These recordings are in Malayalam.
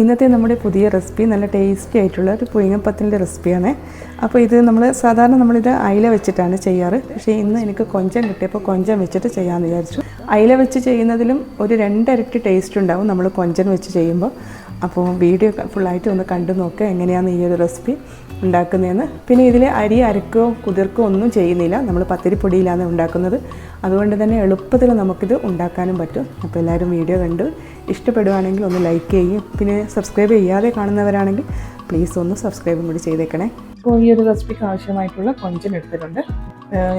ഇന്നത്തെ നമ്മുടെ പുതിയ റെസിപ്പി നല്ല ടേസ്റ്റി ആയിട്ടുള്ള ഒരു പുഴുങ്ങപ്പത്തിന്റെ റെസിപ്പിയാണ്. അപ്പോൾ ഇത് നമ്മൾ സാധാരണ നമ്മളിത് അയില വെച്ചിട്ടാണ് ചെയ്യാറ്. പക്ഷേ ഇന്ന് എനിക്ക് കൊഞ്ചം കിട്ടിയപ്പോൾ കൊഞ്ചം വെച്ചിട്ട് ചെയ്യാമെന്ന് വിചാരിച്ചു. അയില വെച്ച് ചെയ്യുന്നതിലും ഒരു രണ്ടരട്ടി ടേസ്റ്റ് ഉണ്ടാവും നമ്മൾ കൊഞ്ചൻ വെച്ച് ചെയ്യുമ്പോൾ അപ്പോൾ വീഡിയോ ഫുള്ളായിട്ട് ഒന്ന് കണ്ടു നോക്കുക എങ്ങനെയാണ് ഈ ഒരു റെസിപ്പി ഉണ്ടാക്കുന്നതെന്ന്. പിന്നെ ഇതിൽ അരി അരക്കോ കുതിർക്കോ ഒന്നും ചെയ്യുന്നില്ല. നമ്മൾ പത്തിരിപ്പൊടിയിലാണ് ഉണ്ടാക്കുന്നത്. അതുകൊണ്ട് തന്നെ എളുപ്പത്തിൽ നമുക്കിത് ഉണ്ടാക്കാനും പറ്റും. അപ്പോൾ എല്ലാവരും വീഡിയോ കണ്ട്. ഇഷ്ടപ്പെടുവാണെങ്കിൽ ഒന്ന് ലൈക്ക് ചെയ്യും പിന്നെ സബ്സ്ക്രൈബ് ചെയ്യാതെ കാണുന്നവരാണെങ്കിൽ പ്ലീസ് ഒന്ന് സബ്സ്ക്രൈബും കൂടി ചെയ്തേക്കണേ. അപ്പോൾ ഈ ഒരു റെസിപ്പിക്ക് ആവശ്യമായിട്ടുള്ള കൊഞ്ചൻ എടുത്തിട്ടുണ്ട്.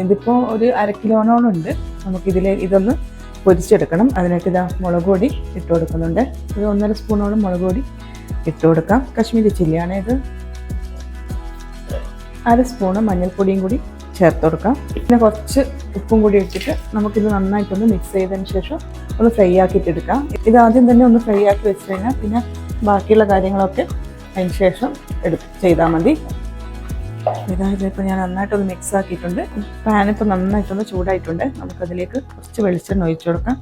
ഇതിപ്പോൾ ഒരു അര കിലോനോളം ഉണ്ട്. നമുക്കിതിൽ ഇതൊന്ന് പൊരിച്ചെടുക്കണം. അതിനായിട്ട് ഇതാ മുളക് പൊടി ഇട്ട് കൊടുക്കുന്നുണ്ട്. ഒരു ഒന്നര സ്പൂണോളം മുളക് പൊടി ഇട്ട് കൊടുക്കാം. കശ്മീരി ചില്ലിയാണ് ഇത്. അര സ്പൂണ് മഞ്ഞൾപ്പൊടിയും കൂടി ചേർത്ത് കൊടുക്കാം. പിന്നെ കുറച്ച് ഉപ്പും കൂടി ഇട്ടിട്ട് നമുക്കിത് നന്നായിട്ടൊന്ന് മിക്സ് ചെയ്തതിന് ശേഷം ഒന്ന് ഫ്രൈ ആക്കിയിട്ട് എടുക്കാം. ഇത് ആദ്യം തന്നെ ഒന്ന് ഫ്രൈ ആക്കി വെച്ച് കഴിഞ്ഞാൽ പിന്നെ ബാക്കിയുള്ള കാര്യങ്ങളൊക്കെ അതിന് ശേഷം എടു ചെയ്താൽ മതി. ഇതായത് ഇപ്പോൾ ഞാൻ നന്നായിട്ടൊന്ന് മിക്സ് ആക്കിയിട്ടുണ്ട് പാനിപ്പോൾ നന്നായിട്ടൊന്ന് ചൂടായിട്ടുണ്ട്. നമുക്കതിലേക്ക് കുറച്ച് വെളിച്ചെണ്ണ ഒഴിച്ചു കൊടുക്കാം.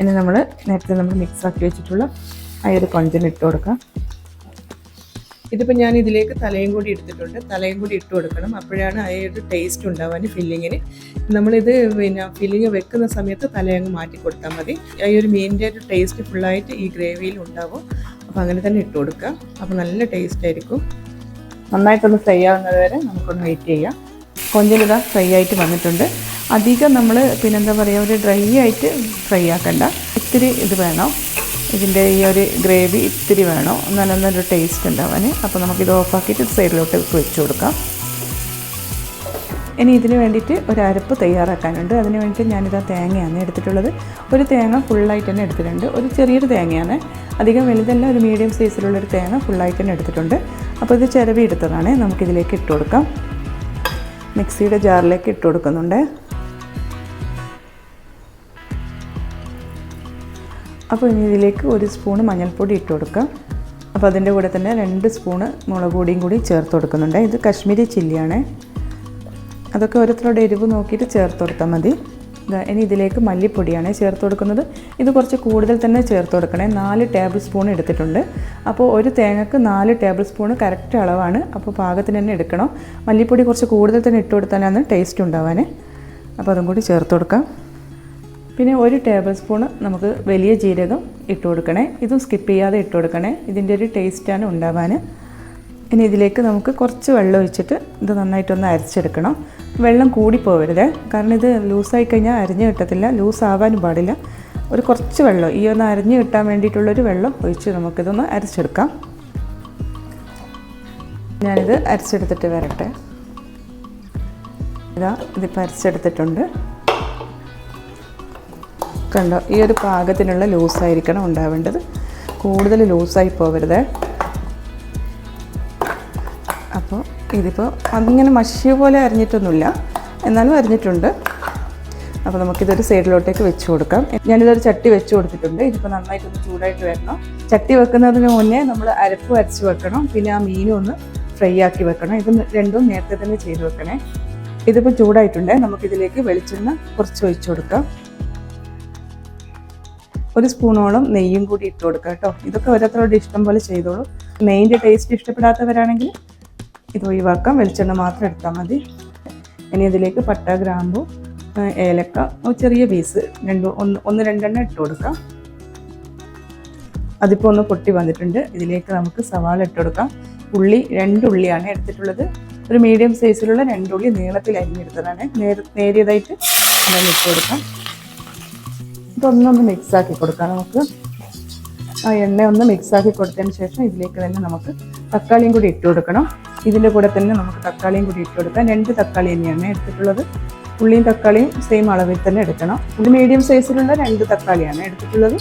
ഇനി നമ്മൾ നേരത്തെ നമ്മൾ മിക്സ് ആക്കി വെച്ചിട്ടുള്ള ആ ഒരു പഞ്ചന ഇട്ട് കൊടുക്കാം. ഇതിപ്പോൾ ഞാൻ ഇതിലേക്ക് തലയും കൂടി എടുത്തിട്ടുണ്ട്. തലയും കൂടി ഇട്ട് കൊടുക്കണം. അപ്പോഴാണ് ആ ഒരു ടേസ്റ്റ് ഉണ്ടാവാൻ ഫില്ലിങ്ങിന് നമ്മളിത് പിന്നെ ഫില്ലിങ് വെക്കുന്ന സമയത്ത് തലയങ്ങ് മാറ്റി കൊടുത്താൽ മതി. ആ ഒരു മീനിന്റെ ഒരു ടേസ്റ്റ് ഫുള്ളായിട്ട് ഈ ഗ്രേവിയിൽ ഉണ്ടാവും. അപ്പോൾ അങ്ങനെ തന്നെ ഇട്ട് കൊടുക്കുക അപ്പോൾ നല്ല ടേസ്റ്റ് ആയിരിക്കും. നന്നായിട്ടൊന്ന് ഫ്രൈ ആവുന്നത് വരെ നമുക്കൊന്ന് വെയിറ്റ് ചെയ്യാം. കൊഞ്ചലിത ഫ്രൈ ആയിട്ട് വന്നിട്ടുണ്ട്. അധികം നമ്മൾ പിന്നെന്താ പറയുക ഒരു ഡ്രൈ ആയിട്ട് ഫ്രൈ ആക്കണ്ട. ഇത്തിരി ഇത് വേണം. ഇതിന്റെ ഈ ഒരു ഗ്രേവി ഇത്തിരി വേണം. നല്ല നല്ലൊരു ടേസ്റ്റ് ഉണ്ടാവാൻ അപ്പോൾ നമുക്കിത് ഓഫാക്കിയിട്ട് സൈഡിലോട്ട് വെച്ച് കൊടുക്കാം. ഇനി ഇതിന് വേണ്ടിയിട്ട് ഒരു അരപ്പ് തയ്യാറാക്കാനുണ്ട്. അതിന് വേണ്ടിയിട്ട് ഞാനിതാ തേങ്ങയാണ് എടുത്തിട്ടുള്ളത്. ഒരു തേങ്ങ ഫുള്ളായിട്ട് തന്നെ എടുത്തിട്ടുണ്ട്. ഒരു ചെറിയൊരു തേങ്ങയാണ്. അധികം വലുതല്ല ഒരു മീഡിയം സൈസിലുള്ളൊരു തേങ്ങ ഫുള്ളായിട്ട് തന്നെ എടുത്തിട്ടുണ്ട്. അപ്പോൾ ഇത് ചിരവി എടുത്തതാണ് നമുക്കിതിലേക്ക് ഇട്ട് കൊടുക്കാം. മിക്സിയുടെ ജാറിലേക്ക് ഇട്ട് കൊടുക്കുന്നുണ്ട്. അപ്പോൾ ഇനി ഇതിലേക്ക് ഒരു സ്പൂണ് മഞ്ഞൾപ്പൊടി ഇട്ട് കൊടുക്കാം. അപ്പോൾ അതിന്റെ കൂടെ തന്നെ രണ്ട് സ്പൂണ് മുളക് പൊടിയും കൂടി ചേർത്ത് കൊടുക്കുന്നുണ്ട്. ഇത് കശ്മീരി ചില്ലിയാണ്. അതൊക്കെ ഓരോരുത്തരുടെ എരിവ് നോക്കിയിട്ട് ചേർത്ത് കൊടുത്താൽ മതി. ഇനി ഇതിലേക്ക് മല്ലിപ്പൊടിയാണ് ചേർത്ത് കൊടുക്കുന്നത്. ഇത് കുറച്ച് കൂടുതൽ തന്നെ ചേർത്ത് കൊടുക്കണേ. നാല് ടേബിൾ സ്പൂൺ എടുത്തിട്ടുണ്ട്. അപ്പോൾ ഒരു തേങ്ങക്ക് നാല് ടേബിൾ സ്പൂൺ കറക്റ്റ് അളവാണ്. അപ്പോൾ പാകത്തിന് തന്നെ എടുക്കണം. മല്ലിപ്പൊടി കുറച്ച് കൂടുതൽ തന്നെ ഇട്ട് കൊടുത്താലാണ് ടേസ്റ്റ് ഉണ്ടാവാൻ. അപ്പോൾ അതും കൂടി ചേർത്ത് കൊടുക്കാം. പിന്നെ ഒരു ടേബിൾ സ്പൂൺ നമുക്ക് വലിയ ജീരകം ഇട്ട് കൊടുക്കണേ. ഇതും സ്കിപ്പ് ചെയ്യാതെ ഇട്ട് കൊടുക്കണേ. ഇതിന്റെ ഒരു ടേസ്റ്റാണ് ഉണ്ടാവാൻ. ഇനി ഇതിലേക്ക് നമുക്ക് കുറച്ച് വെള്ളം ഒഴിച്ചിട്ട് ഇത് നന്നായിട്ടൊന്ന് അരച്ചെടുക്കണം. വെള്ളം കൂടി പോകരുത് കാരണം ഇത് ലൂസായി കഴിഞ്ഞാൽ അരിഞ്ഞ് കിട്ടത്തില്ല ലൂസാവാനും പാടില്ല. ഒരു കുറച്ച് വെള്ളം ഈ ഒന്ന് അരിഞ്ഞ് കിട്ടാൻ വേണ്ടിയിട്ടുള്ളൊരു വെള്ളം ഒഴിച്ച് നമുക്കിതൊന്ന് അരച്ചെടുക്കാം. ഞാനിത് അരച്ചെടുത്തിട്ട് വരട്ടെ. ഇതാ ഇതിപ്പോൾ അരച്ചെടുത്തിട്ടുണ്ട്. കണ്ടോ ഈ ഒരു പാകത്തിനുള്ള ലൂസായിരിക്കണം ഉണ്ടാവേണ്ടത്. കൂടുതൽ ലൂസായി പോകരുത് ഇതിപ്പോൾ അതിങ്ങനെ മഷിയ പോലെ അരിഞ്ഞിട്ടൊന്നുമില്ല. എന്നാലും അരിഞ്ഞിട്ടുണ്ട്. അപ്പോൾ നമുക്കിതൊരു സൈഡിലോട്ടേക്ക് വെച്ച് കൊടുക്കാം. ഞാനിതൊരു ചട്ടി വെച്ച് കൊടുത്തിട്ടുണ്ട്. ഇതിപ്പോൾ നന്നായിട്ടൊന്ന് ചൂടായിട്ട് വരണം. ചട്ടി വെക്കുന്നതിന് മുന്നേ നമ്മൾ അരപ്പ് അരച്ച് വെക്കണം. പിന്നെ ആ മീനും ഒന്ന് ഫ്രൈ ആക്കി വെക്കണം. ഇത് രണ്ടും നേരത്തെ തന്നെ ചെയ്ത് വെക്കണേ. ഇതിപ്പോൾ ചൂടായിട്ടുണ്ട്. നമുക്കിതിലേക്ക് വെളിച്ചെണ്ണ കുറച്ച് ഒഴിച്ചു കൊടുക്കാം. ഒരു സ്പൂണോളം നെയ്യും കൂടി ഇട്ട് കൊടുക്കുക കേട്ടോ. ഇതൊക്കെ ഓരോരുത്തരോട് ഇഷ്ടം പോലെ ചെയ്തോളൂ. നെയ്യിന്റെ ടേസ്റ്റ് ഇഷ്ടപ്പെടാത്തവരാണെങ്കിൽ ഇത് ഒഴിവാക്കാം. വെളിച്ചെണ്ണ മാത്രം എടുത്താൽ മതി. ഇനി ഇതിലേക്ക് പട്ട ഗ്രാമ്പു ഏലക്ക ചെറിയ പീസ് രണ്ട് ഒന്ന് ഒന്ന് രണ്ടെണ്ണം ഇട്ട് കൊടുക്കാം. അതിപ്പോൾ ഒന്ന് പൊട്ടി വന്നിട്ടുണ്ട്. ഇതിലേക്ക് നമുക്ക് സവാള ഇട്ട് കൊടുക്കാം. ഉള്ളി രണ്ട് ഉള്ളിയാണ് എടുത്തിട്ടുള്ളത്. ഒരു മീഡിയം സൈസിലുള്ള രണ്ടുള്ളി നീളത്തിൽ അരിഞ്ഞെടുത്തതാണ്. നേര് നേരിയതായിട്ട് അങ്ങനെ ഇട്ട് കൊടുക്കാം. ഇതൊന്നൊന്ന് മിക്സ് ആക്കി കൊടുക്കാം നമുക്ക്. ആ എണ്ണ ഒന്ന് മിക്സാക്കി കൊടുത്തതിന് ശേഷം ഇതിലേക്ക് തന്നെ നമുക്ക് തക്കാളിയും കൂടി ഇട്ട് കൊടുക്കണം. ഇതിന്റെ കൂടെ തന്നെ നമുക്ക് തക്കാളിയും കൂടി ഇട്ട് കൊടുക്കാം. രണ്ട് തക്കാളി തന്നെയാണ് എടുത്തിട്ടുള്ളത്. ഉള്ളിയും തക്കാളിയും സെയിം അളവിൽ തന്നെ എടുക്കണം. ഇത് മീഡിയം സൈസിലുള്ള രണ്ട് തക്കാളിയാണ് എടുത്തിട്ടുള്ളത്.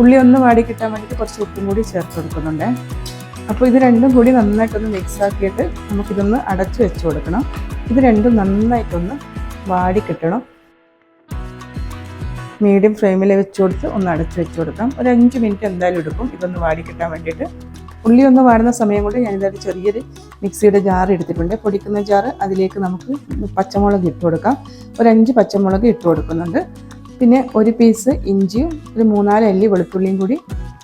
ഉള്ളി ഒന്ന് വാടി കിട്ടാൻ വേണ്ടിയിട്ട് കുറച്ച് ഉപ്പും കൂടി ചേർത്ത് കൊടുക്കുന്നുണ്ട്. അപ്പോൾ ഇത് രണ്ടും കൂടി നന്നായിട്ടൊന്ന് മിക്സ് ആക്കിയിട്ട് നമുക്കിതൊന്ന് അടച്ച് വെച്ച് കൊടുക്കണം. ഇത് രണ്ടും നന്നായിട്ടൊന്ന് വാടി കിട്ടണം. മീഡിയം ഫ്ലെയിമിൽ വെച്ച് കൊടുത്ത് ഒന്ന് അടച്ച് വെച്ച് കൊടുക്കാം. ഒരു അഞ്ച് മിനിറ്റ് എന്തായാലും എടുക്കും. ഇതൊന്ന് വാടി കിട്ടാൻ വേണ്ടിയിട്ട്. ഉള്ളി ഒന്ന് വാടുന്ന സമയം കൊണ്ട് ഞാനിതൊരു ചെറിയൊരു മിക്സിയുടെ ജാർ എടുത്തിട്ടുണ്ട്. പൊടിക്കുന്ന ജാർ അതിലേക്ക് നമുക്ക് പച്ചമുളക് ഇട്ട് കൊടുക്കാം. ഒരു അഞ്ച് പച്ചമുളക് ഇട്ട് കൊടുക്കുന്നുണ്ട്. പിന്നെ ഒരു പീസ് ഇഞ്ചിയും ഒരു മൂന്നാൽ അല്ലി വെളുത്തുള്ളിയും കൂടി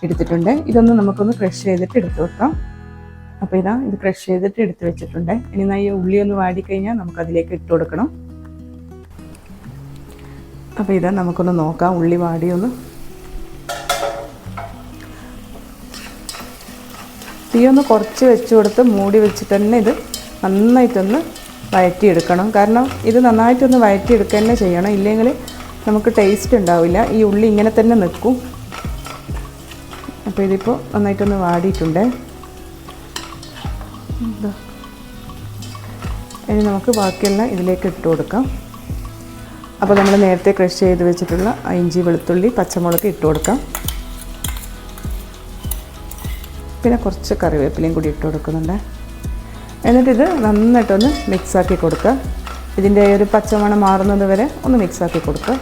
എടുത്തിട്ടുണ്ട്. ഇതൊന്ന് നമുക്കൊന്ന് ക്രഷ് ചെയ്തിട്ട് എടുത്തു വെക്കാം. അപ്പോൾ ഇതാ ഇത് ക്രഷ് ചെയ്തിട്ട് എടുത്ത് വെച്ചിട്ടുണ്ട്. ഇനി ഈ ഉള്ളി ഒന്ന് വാടിക്കഴിഞ്ഞാൽ നമുക്ക് അതിലേക്ക് ഇട്ട് കൊടുക്കണം. അപ്പോൾ ഇതാ നമുക്കൊന്ന് നോക്കാം. ഉള്ളി വാടിയൊന്ന് തീ ഒന്ന് കുറച്ച് വെച്ച് കൊടുത്ത് മൂടി വെച്ചിട്ട് തന്നെ ഇത് നന്നായിട്ടൊന്ന് വഴറ്റിയെടുക്കണം കാരണം ഇത് നന്നായിട്ടൊന്ന് വഴറ്റിയെടുക്കുക തന്നെ ചെയ്യണം. ഇല്ലെങ്കിൽ നമുക്ക് ടേസ്റ്റ് ഉണ്ടാവില്ല. ഈ ഉള്ളി ഇങ്ങനെ തന്നെ നിൽക്കും. അപ്പോൾ ഇതിപ്പോൾ നന്നായിട്ടൊന്ന് വാടിയിട്ടുണ്ട്. ഇനി നമുക്ക് ബാക്കിയെല്ലാം ഇതിലേക്ക് ഇട്ട് കൊടുക്കാം. അപ്പോൾ നമ്മൾ നേരത്തെ ക്രഷ് ചെയ്ത് വെച്ചിട്ടുള്ള ഇഞ്ചി വെളുത്തുള്ളി പച്ചമുളക് ഇട്ട് കൊടുക്കാം. പിന്നെ കുറച്ച് കറിവേപ്പിലയും കൂടി ഇട്ട് കൊടുക്കുന്നുണ്ട്. എന്നിട്ടിത് നന്നായിട്ടൊന്ന് മിക്സാക്കി കൊടുക്കുക. ഇതിന്റെ ഒരു പച്ചമണം മാറുന്നത് വരെ ഒന്ന് മിക്സാക്കി കൊടുക്കുക.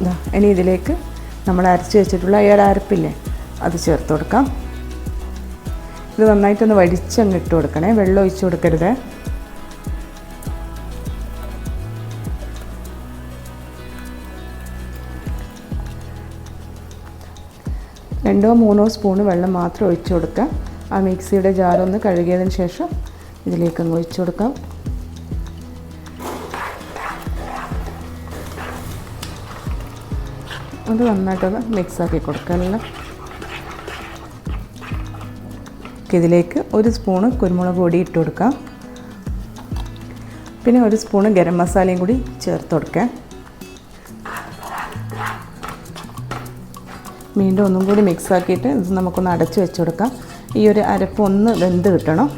ഇതാ ഇനി ഇതിലേക്ക് നമ്മൾ അരച്ച് വെച്ചിട്ടുള്ള ഈ ഒരു അരപ്പില്ലേ അത് ചേർത്ത് കൊടുക്കാം. ഇത് നന്നായിട്ടൊന്ന് വടിച്ചങ്ങ് ഇട്ട് കൊടുക്കണേ വെള്ളം ഒഴിച്ച് കൊടുക്കരുത്. രണ്ടോ മൂന്നോ സ്പൂണ് വെള്ളം മാത്രം ഒഴിച്ചു കൊടുക്കാം. ആ മിക്സിയുടെ ജാറൊന്ന് കഴുകിയതിന് ശേഷം ഇതിലേക്ക് അങ്ങ് ഒഴിച്ചു കൊടുക്കാം. അത് നന്നായിട്ടൊന്ന് മിക്സാക്കി കൊടുക്കാനുള്ള ഇതിലേക്ക് ഒരു സ്പൂണ് കുരുമുളക് പൊടി ഇട്ട് കൊടുക്കാം. പിന്നെ ഒരു സ്പൂണ് ഗരം മസാലയും കൂടി ചേർത്ത് കൊടുക്കാം. വീണ്ടും ഒന്നും കൂടി മിക്സ് ആക്കിയിട്ട് ഇത് നമുക്കൊന്ന് അടച്ച് വെച്ച് കൊടുക്കാം. ഈ ഒരു അരപ്പ് ഒന്ന് വെന്ത് കിട്ടണം.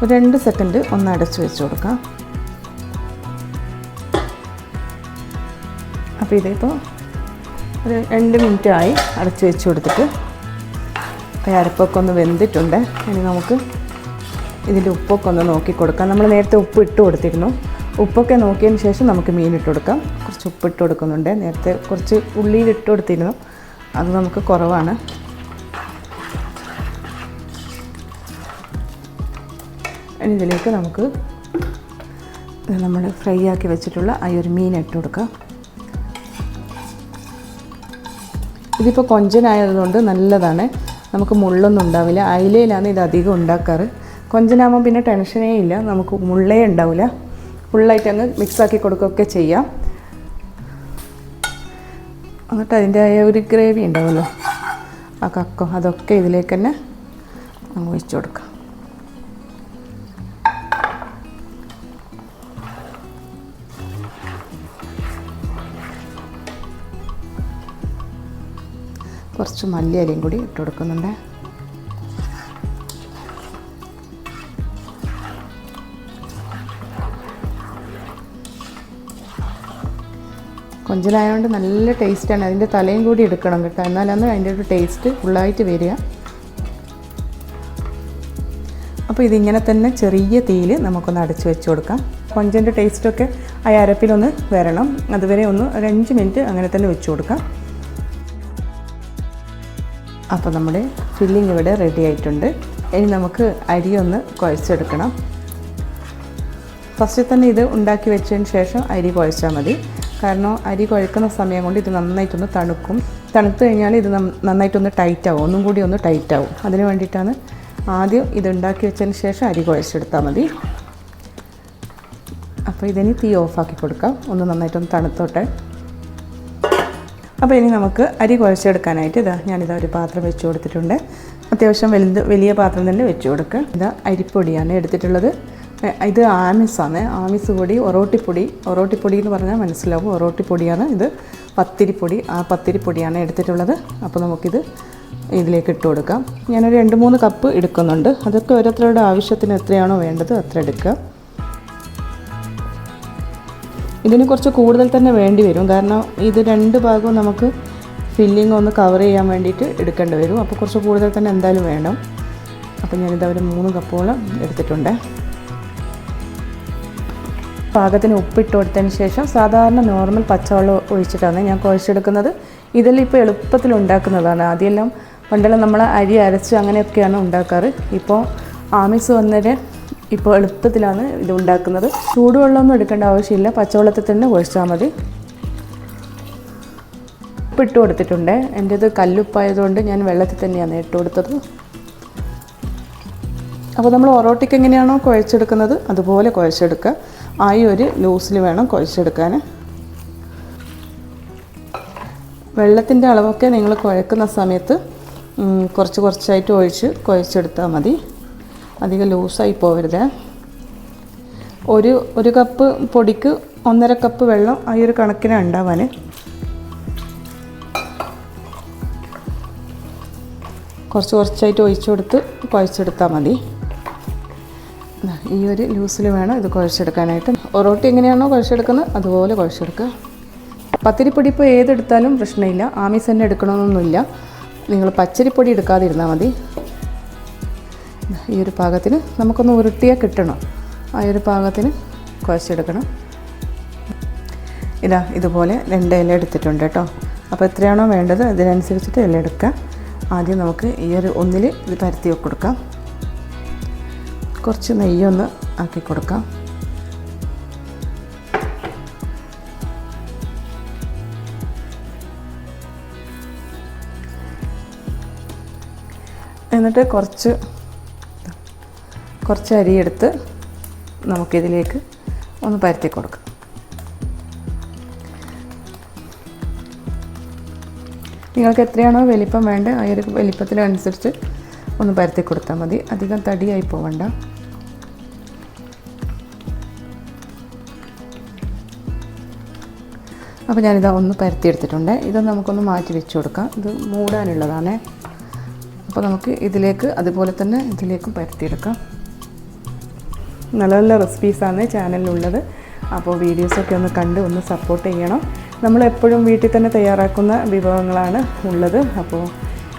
ഒരു രണ്ട് സെക്കൻഡ് ഒന്ന് അടച്ച് വെച്ച് കൊടുക്കാം. അപ്പോൾ ഇതിപ്പോൾ ഒരു രണ്ട് മിനിറ്റ് ആയി അടച്ച് വെച്ച് കൊടുത്തിട്ട് അരപ്പൊക്കെ ഒന്ന് വെന്തിട്ടുണ്ട്. ഇനി നമുക്ക് ഇതിന്റെ ഉപ്പൊക്കെ ഒന്ന് നോക്കി കൊടുക്കാം. നമ്മൾ നേരത്തെ ഉപ്പ് ഇട്ട് കൊടുത്തിരുന്നു. ഉപ്പൊക്കെ നോക്കിയതിന് ശേഷം നമുക്ക് മീൻ ഇട്ട് കൊടുക്കാം. കുറച്ച് ഉപ്പ് ഇട്ട് കൊടുക്കുന്നുണ്ട്. നേരത്തെ കുറച്ച് ഉള്ളിയിൽ ഇട്ട് കൊടുത്തിരുന്നു. അത് നമുക്ക് കുറവാണ്. ഇനി ഇതിലേക്ക് നമുക്ക് നമ്മൾ ഫ്രൈ ആക്കി വെച്ചിട്ടുള്ള ആ ഒരു മീൻ ഇട്ട് കൊടുക്കാം. ഇതിപ്പോൾ കൊഞ്ചനായതുകൊണ്ട് നല്ലതാണ്. നമുക്ക് മുള്ളൊന്നും ഉണ്ടാവില്ല. അയിലയിലാണ് ഇത് അധികം ഉണ്ടാക്കാറ്. കൊഞ്ചനാകുമ്പോൾ പിന്നെ ടെൻഷനേ ഇല്ല. നമുക്ക് മുള്ളേ ഉണ്ടാവില്ല ഫുള്ളായിട്ട് അങ്ങ് മിക്സാക്കി കൊടുക്കുകയൊക്കെ ചെയ്യാം. എന്നിട്ട് അതിന്റെ ആയ ഒരു ഗ്രേവി ഉണ്ടാവുമല്ലോ. ആ കക്ക അതൊക്കെ ഇതിലേക്ക് തന്നെ അങ്ങ് ഒഴിച്ചു കൊടുക്കാം. കുറച്ച് മല്ലിയിലയും കൂടി ഇട്ട് കൊടുക്കുന്നുണ്ട്. കൊഞ്ചലായതുകൊണ്ട് നല്ല ടേസ്റ്റാണ്. അതിന്റെ തലയും കൂടി എടുക്കണം കേട്ടോ. എന്നാലാണ് അതിന്റെ ഒരു ടേസ്റ്റ് ഫുള്ളായിട്ട് വരിക. അപ്പോൾ ഇതിങ്ങനെ തന്നെ ചെറിയ തീയിൽ നമുക്കൊന്ന് അടച്ച് വെച്ച് കൊടുക്കാം. കൊഞ്ചന്റെ ടേസ്റ്റൊക്കെ ആ അരപ്പിലൊന്ന് വരണം. അതുവരെ ഒന്ന് ഒരു അഞ്ച് മിനിറ്റ് അങ്ങനെ തന്നെ വെച്ച് കൊടുക്കാം. അപ്പോൾ നമ്മുടെ ഫില്ലിംഗ് ഇവിടെ റെഡി ആയിട്ടുണ്ട്. ഇനി നമുക്ക് അരി ഒന്ന് കുഴച്ചെടുക്കണം. ഫസ്റ്റ് തന്നെ ഇത് ഉണ്ടാക്കി വെച്ചതിന് ശേഷം അരി കുഴച്ചാൽ മതി. കാരണം അരി കുഴക്കുന്ന സമയം കൊണ്ട് ഇത് നന്നായിട്ടൊന്ന് തണുക്കും. തണുത്ത് കഴിഞ്ഞാൽ ഇത് നന്നായിട്ടൊന്ന് ടൈറ്റ് ആവും ഒന്നും കൂടി ഒന്ന് ടൈറ്റ് ആവും അതിന് വേണ്ടിയിട്ടാണ് ആദ്യം ഇത് ഉണ്ടാക്കി വെച്ചതിന് ശേഷം അരി കുഴച്ചെടുത്താൽ മതി. അപ്പോൾ ഇതിന് തീ ഓഫാക്കി കൊടുക്കാം. ഒന്ന് നന്നായിട്ടൊന്ന് തണുത്തോട്ടെ. അപ്പോൾ ഇനി നമുക്ക് അരി കുഴച്ചെടുക്കാനായിട്ട് ഇതാ ഞാനിതാ ഒരു പാത്രം വെച്ച് കൊടുത്തിട്ടുണ്ട്. അത്യാവശ്യം വലുത് വലിയ പാത്രം തന്നെ വെച്ച് കൊടുക്കുക. ഇതാ അരിപ്പൊടിയാണ് എടുത്തിട്ടുള്ളത്. ഇത് ആമിസാണ്. ആമിസ് പൊടി ഒറോട്ടിപ്പൊടി. ഒറോട്ടിപ്പൊടി എന്ന് പറഞ്ഞാൽ മനസ്സിലാവും. ഒറോട്ടിപ്പൊടിയാണ് ഇത്. പത്തിരിപ്പൊടി. ആ പത്തിരിപ്പൊടിയാണ് എടുത്തിട്ടുള്ളത്. അപ്പോൾ നമുക്കിത് ഇതിലേക്ക് ഇട്ട് കൊടുക്കാം. ഞാനൊരു രണ്ട് മൂന്ന് കപ്പ് എടുക്കുന്നുണ്ട്. അതൊക്കെ ഓരോരുത്തരുടെ ആവശ്യത്തിന് എത്രയാണോ വേണ്ടത് അത്ര എടുക്കുക. ഇതിന് കുറച്ച് കൂടുതൽ തന്നെ വേണ്ടി വരും. കാരണം ഇത് രണ്ട് ഭാഗവും നമുക്ക് ഫില്ലിംഗ് ഒന്ന് കവർ ചെയ്യാൻ വേണ്ടിയിട്ട് എടുക്കേണ്ടി വരും. അപ്പോൾ കുറച്ച് കൂടുതൽ തന്നെ എന്തായാലും വേണം. അപ്പോൾ ഞാനിത് ഒരു മൂന്ന് കപ്പോളം എടുത്തിട്ടുണ്ട്. പാകത്തിന് ഉപ്പിട്ട് കൊടുത്തതിന് ശേഷം സാധാരണ നോർമൽ പച്ചവെള്ളം ഒഴിച്ചിട്ടാണ് ഞാൻ കുഴച്ചെടുക്കുന്നത്. ഇതെല്ലാം ഇപ്പോൾ എളുപ്പത്തിൽ ഉണ്ടാക്കുന്നതാണ്. ആദ്യമെല്ലാം പണ്ടെല്ലാം നമ്മൾ അരി അരച്ച് അങ്ങനെയൊക്കെയാണ് ഉണ്ടാക്കാറ്. ഇപ്പോൾ ആമിസ് വന്നതിന് ഇപ്പോൾ എളുപ്പത്തിലാണ് ഇത് ഉണ്ടാക്കുന്നത്. ചൂടുവെള്ളമൊന്നും എടുക്കേണ്ട ആവശ്യമില്ല. പച്ചവെള്ളത്തിൽ തന്നെ കുഴച്ചാൽ മതി. ഉപ്പിട്ട് കൊടുത്തിട്ടുണ്ട്. എന്റേത് കല്ലുപ്പായതുകൊണ്ട് ഞാൻ വെള്ളത്തിൽ തന്നെയാണ് ഇട്ട് കൊടുത്തത്. അപ്പോൾ നമ്മൾ ഒറോട്ടിക്ക് എങ്ങനെയാണോ കുഴച്ചെടുക്കുന്നത്? അതുപോലെ കുഴച്ചെടുക്കുക. ആ ഒരു ലൂസിൽ വേണം കുഴച്ചെടുക്കാൻ. വെള്ളത്തിന്റെ അളവൊക്കെ നിങ്ങൾ കുഴക്കുന്ന സമയത്ത് കുറച്ച് കുറച്ചായിട്ട് ഒഴിച്ച് കുഴച്ചെടുത്താൽ മതി. അധികം ലൂസായി പോകരുത് ഒരു ഒരു കപ്പ് പൊടിക്ക് ഒന്നര കപ്പ് വെള്ളം ആ ഒരു കണക്കിന് ഉണ്ടാവാൻ. കുറച്ച് കുറച്ചായിട്ട് ഒഴിച്ചു കൊടുത്ത് കുഴച്ചെടുത്താൽ മതി. ഈ ഒരു ലൂസിൽ വേണം ഇത് കുഴച്ചെടുക്കാനായിട്ട്. ഒറോട്ടി എങ്ങനെയാണോ കുഴച്ചെടുക്കുന്നത് അതുപോലെ കുഴച്ചെടുക്കുക. പത്തിരിപ്പൊടി ഇപ്പോൾ ഏതെടുത്താലും പ്രശ്നമില്ല. ആമീസ് തന്നെ എടുക്കണമെന്നൊന്നുമില്ല. നിങ്ങൾ പച്ചരിപ്പൊടി എടുക്കാതിരുന്നാൽ മതി. ഈ ഒരു പാകത്തിന് നമുക്കൊന്ന് ഉരുട്ടിയാൽ കിട്ടണം. ആ ഒരു പാകത്തിന് കുഴച്ചെടുക്കണം. ഇതാ ഇതുപോലെ രണ്ട് ഇല എടുത്തിട്ടുണ്ട് കേട്ടോ. അപ്പോൾ എത്രയാണോ വേണ്ടത് അതിനനുസരിച്ചിട്ട് ഇല എടുക്കുക. ആദ്യം നമുക്ക് ഈ ഒരു ഒന്നിൽ ഇത് പരത്തി കൊടുക്കാം. കുറച്ച് നെയ്യൊന്ന് ആക്കി കൊടുക്കാം. എന്നിട്ട് കുറച്ച് കുറച്ച് അരിയെടുത്ത് നമുക്കിതിലേക്ക് ഒന്ന് പരത്തി കൊടുക്കാം. നിങ്ങൾക്ക് എത്രയാണോ വലിപ്പം വേണ്ടത് ആ ഒരു വലിപ്പത്തിനനുസരിച്ച് ഒന്ന് പരത്തി കൊടുത്താൽ മതി. അധികം തടിയായി പോവണ്ട. അപ്പോൾ ഞാനിത് ഒന്ന് പരത്തിയെടുത്തിട്ടുണ്ട് ഇത് നമുക്കൊന്ന് മാറ്റി വെച്ച് കൊടുക്കാം. ഇത് മൂടാനുള്ളതാണ്. അപ്പോൾ നമുക്ക് ഇതിലേക്ക് അതുപോലെ തന്നെ ഇതിലേക്കും പരത്തിയെടുക്കാം നല്ല നല്ല റെസിപ്പീസാണ് ചാനലിലുള്ളത് അപ്പോൾ വീഡിയോസൊക്കെ ഒന്ന് കണ്ട് ഒന്ന് സപ്പോർട്ട് ചെയ്യണം. നമ്മളെപ്പോഴും വീട്ടിൽ തന്നെ തയ്യാറാക്കുന്ന വിഭവങ്ങളാണ് ഉള്ളത്. അപ്പോൾ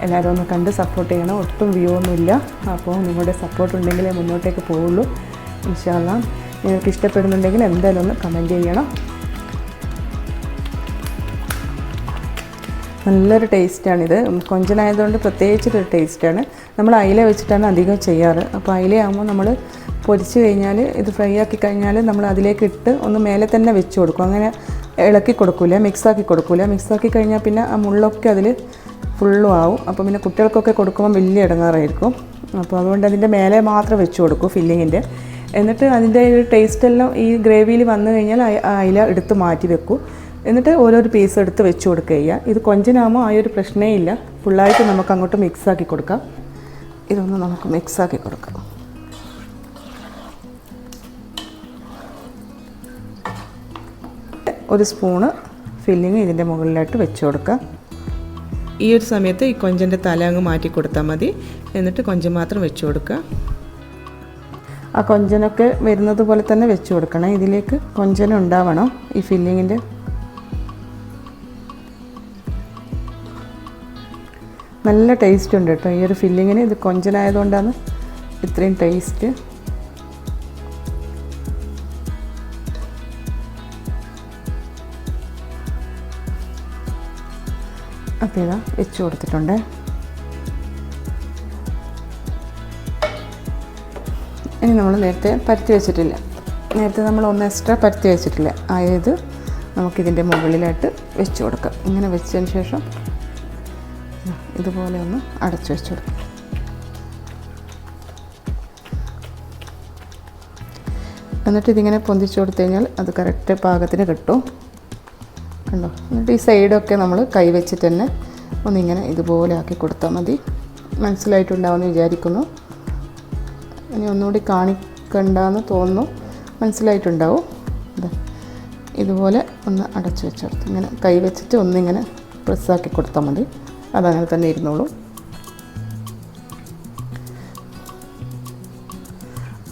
എല്ലാവരും ഒന്ന് കണ്ട് സപ്പോർട്ട് ചെയ്യണം. ഒട്ടും വ്യൂ ഒന്നുമില്ല. അപ്പോൾ നിങ്ങളുടെ സപ്പോർട്ട് ഉണ്ടെങ്കിലേ മുന്നോട്ടേക്ക് പോവുള്ളൂ. ഇൻഷാല്ല നിങ്ങൾക്ക് ഇഷ്ടപ്പെടുന്നുണ്ടെങ്കിൽ എന്തായാലും ഒന്ന് കമന്റ് ചെയ്യണം. നല്ലൊരു ടേസ്റ്റാണിത്. കൊഞ്ചനായതുകൊണ്ട് പ്രത്യേകിച്ചൊരു ടേസ്റ്റാണ്. നമ്മൾ അയില വെച്ചിട്ടാണ് അധികം ചെയ്യാറ്. അപ്പോൾ അയിലയാകുമ്പോൾ നമ്മൾ പൊരിച്ച് കഴിഞ്ഞാൽ ഇത് ഫ്രൈ ആക്കി കഴിഞ്ഞാൽ നമ്മൾ അതിലേക്ക് ഇട്ട് ഒന്ന് മേലെ തന്നെ വെച്ച് കൊടുക്കും. അങ്ങനെ ഇളക്കി കൊടുക്കില്ല മിക്സാക്കി കൊടുക്കില്ല മിക്സാക്കി കഴിഞ്ഞാൽ പിന്നെ ആ മുള്ളൊക്കെ അതിൽ ഫുള്ളും ആവും. അപ്പോൾ പിന്നെ കുട്ടികൾക്കൊക്കെ കൊടുക്കുമ്പോൾ വലിയ ഇടങ്ങാറായിരിക്കും. അപ്പോൾ അതുകൊണ്ട് അതിന്റെ മേലെ മാത്രം വെച്ച് കൊടുക്കും ഫില്ലിങ്ങിന്റെ. എന്നിട്ട് അതിന്റെ ഒരു ടേസ്റ്റ് എല്ലാം ഈ ഗ്രേവിയിൽ വന്നു കഴിഞ്ഞാൽ അയില എടുത്ത് മാറ്റി വെക്കും. എന്നിട്ട് ഓരോരു പീസ് എടുത്ത് വെച്ച് കൊടുക്കുക ചെയ്യുക. ഇത് കൊഞ്ചനാകുമ്പോൾ ആ ഒരു പ്രശ്നമേ ഇല്ല. ഫുള്ളായിട്ട് നമുക്ക് അങ്ങോട്ട് മിക്സാക്കി കൊടുക്കാം. ഇതൊന്ന് നമുക്ക് മിക്സാക്കി കൊടുക്കാം. ഒരു സ്പൂണ് ഫില്ലിങ് ഇതിന്റെ മുകളിലായിട്ട് വെച്ച് കൊടുക്കാം. ഈ ഒരു സമയത്ത് ഈ കൊഞ്ചന്റെ തല അങ്ങ് മാറ്റി കൊടുത്താൽ മതി. എന്നിട്ട് കൊഞ്ച് മാത്രം വെച്ച് കൊടുക്കുക. ആ കൊഞ്ചനൊക്കെ വരുന്നത് പോലെ തന്നെ വെച്ച് കൊടുക്കണം. ഇതിലേക്ക് കൊഞ്ചനുണ്ടാവണം ഈ ഫില്ലിങ്ങിന്റെ നല്ല ടേസ്റ്റ് ഉണ്ട് കേട്ടോ. ഈ ഒരു ഫില്ലിങ്ങിന് ഇത് കൊഞ്ചനായതുകൊണ്ടാണ് ഇത്രയും ടേസ്റ്റ് അപ്പോൾ ഇതാ വെച്ച് കൊടുത്തിട്ടുണ്ട്. ഇനി നമ്മൾ നേരത്തെ പരത്തി വെച്ചിട്ടില്ല. നേരത്തെ നമ്മൾ ഒന്ന് എക്സ്ട്രാ പരത്തി വെച്ചിട്ടില്ല. ആയത് നമുക്കിതിന്റെ മുകളിലായിട്ട് വെച്ച് കൊടുക്കാം. ഇങ്ങനെ വെച്ചതിന് ശേഷം ഇതുപോലെ ഒന്ന് അടച്ചു വെച്ച് കൊടുക്കും. എന്നിട്ട് ഇതിങ്ങനെ പൊന്തിച്ചു കൊടുത്തു കഴിഞ്ഞാൽ അത് കറക്റ്റ് പാകത്തിന് കിട്ടും. കണ്ടോ? എന്നിട്ട് ഈ സൈഡൊക്കെ നമ്മൾ കൈ വെച്ചിട്ട് തന്നെ ഒന്നിങ്ങനെ ഇതുപോലെ ആക്കി കൊടുത്താൽ മതി. മനസ്സിലായിട്ടുണ്ടാവുമെന്ന് വിചാരിക്കുന്നു. ഇനി ഒന്നുകൂടി കാണിക്കണ്ടെന്ന് തോന്നുന്നു. മനസ്സിലായിട്ടുണ്ടാവും. ഇതുപോലെ ഒന്ന് അടച്ചു വെച്ചെടുത്ത് ഇങ്ങനെ കൈ വെച്ചിട്ട് ഒന്നിങ്ങനെ പ്രസ്സാക്കി കൊടുത്താൽ മതി. അതങ്ങനെ തന്നെ ഇരുന്നോളൂ.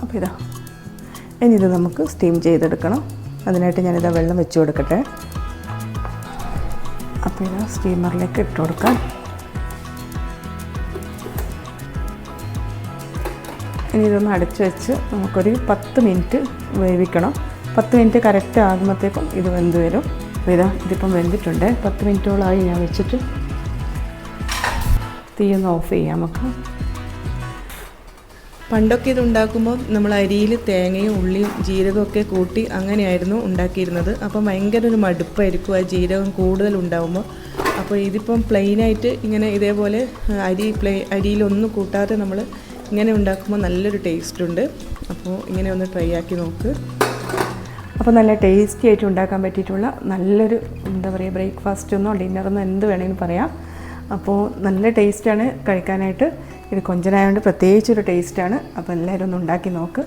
അപ്പോൾ ഇതാ ഇനി ഇത് നമുക്ക് സ്റ്റീം ചെയ്തെടുക്കണം. അതിനായിട്ട് ഞാനിതാ വെള്ളം വെച്ച് കൊടുക്കട്ടെ. അപ്പോൾ ഇതാ സ്റ്റീമറിലേക്ക് ഇട്ട് കൊടുക്കാം. ഇനി ഇതൊന്ന് അടച്ച് വെച്ച് നമുക്കൊരു പത്ത് മിനിറ്റ് വേവിക്കണം. പത്ത് മിനിറ്റ് കറക്റ്റ് ആകുമ്പോഴത്തേക്കും ഇത് വെന്ത് വരും. അപ്പോൾ ഇതാ ഇതിപ്പം വെന്തിട്ടുണ്ട്. പത്ത് മിനിറ്റോളമായി ഞാൻ വെച്ചിട്ട് തീ ഒന്ന് ഓഫ് ചെയ്യാം. നമുക്ക് പണ്ടൊക്കെ ഇത് ഉണ്ടാക്കുമ്പോൾ നമ്മൾ അരിയിൽ തേങ്ങയും ഉള്ളിയും ജീരകമൊക്കെ കൂട്ടി അങ്ങനെയായിരുന്നു ഉണ്ടാക്കിയിരുന്നത്. അപ്പം ഭയങ്കര ഒരു മടുപ്പായിരിക്കും ആ ജീരകം കൂടുതൽ ഉണ്ടാകുമ്പോൾ അപ്പോൾ ഇതിപ്പം പ്ലെയിനായിട്ട് ഇങ്ങനെ ഇതേപോലെ അരി പ്ലേ അരിയിലൊന്നും കൂട്ടാതെ നമ്മൾ ഇങ്ങനെ ഉണ്ടാക്കുമ്പോൾ നല്ലൊരു ടേസ്റ്റ് ഉണ്ട്. അപ്പോൾ ഇങ്ങനെ ഒന്ന് ട്രൈ ആക്കി നോക്ക്. അപ്പോൾ നല്ല ടേസ്റ്റി ആയിട്ട് ഉണ്ടാക്കാൻ പറ്റിയിട്ടുള്ള നല്ലൊരു എന്താ പറയുക ബ്രേക്ക്ഫാസ്റ്റ് എന്നോ ഡിന്നറെന്നോ എന്ത് വേണമെങ്കിലും പറയാം. അപ്പോൾ നല്ല ടേസ്റ്റാണ് കഴിക്കാനായിട്ട്. ഇത് കൊഞ്ചനായതുകൊണ്ട് പ്രത്യേകിച്ചൊരു ടേസ്റ്റാണ്. അപ്പോൾ എല്ലാവരും ഒന്ന് ഉണ്ടാക്കി നോക്ക്.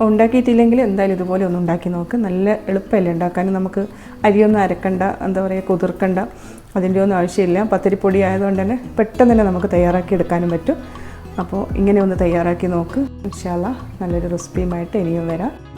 ഉണ്ടാക്കിയിട്ടില്ലെങ്കിൽ എന്തായാലും ഇതുപോലെ ഒന്ന് ഉണ്ടാക്കി നോക്ക്. നല്ല എളുപ്പമല്ലേ ഉണ്ടാക്കാനും നമുക്ക് അരിയൊന്നും അരക്കണ്ട എന്താ പറയുക കുതിർക്കണ്ട. അതിന്റെ ഒന്നും ആവശ്യമില്ല. പത്തിരിപ്പൊടി ആയതുകൊണ്ട് തന്നെ പെട്ടെന്ന് തന്നെ നമുക്ക് തയ്യാറാക്കി എടുക്കാനും പറ്റും. അപ്പോൾ ഇങ്ങനെ ഒന്ന് തയ്യാറാക്കി നോക്ക്. ഇൻഷാല്ല നല്ലൊരു റെസിപ്പിയുമായിട്ട് ഇനിയും വരാം.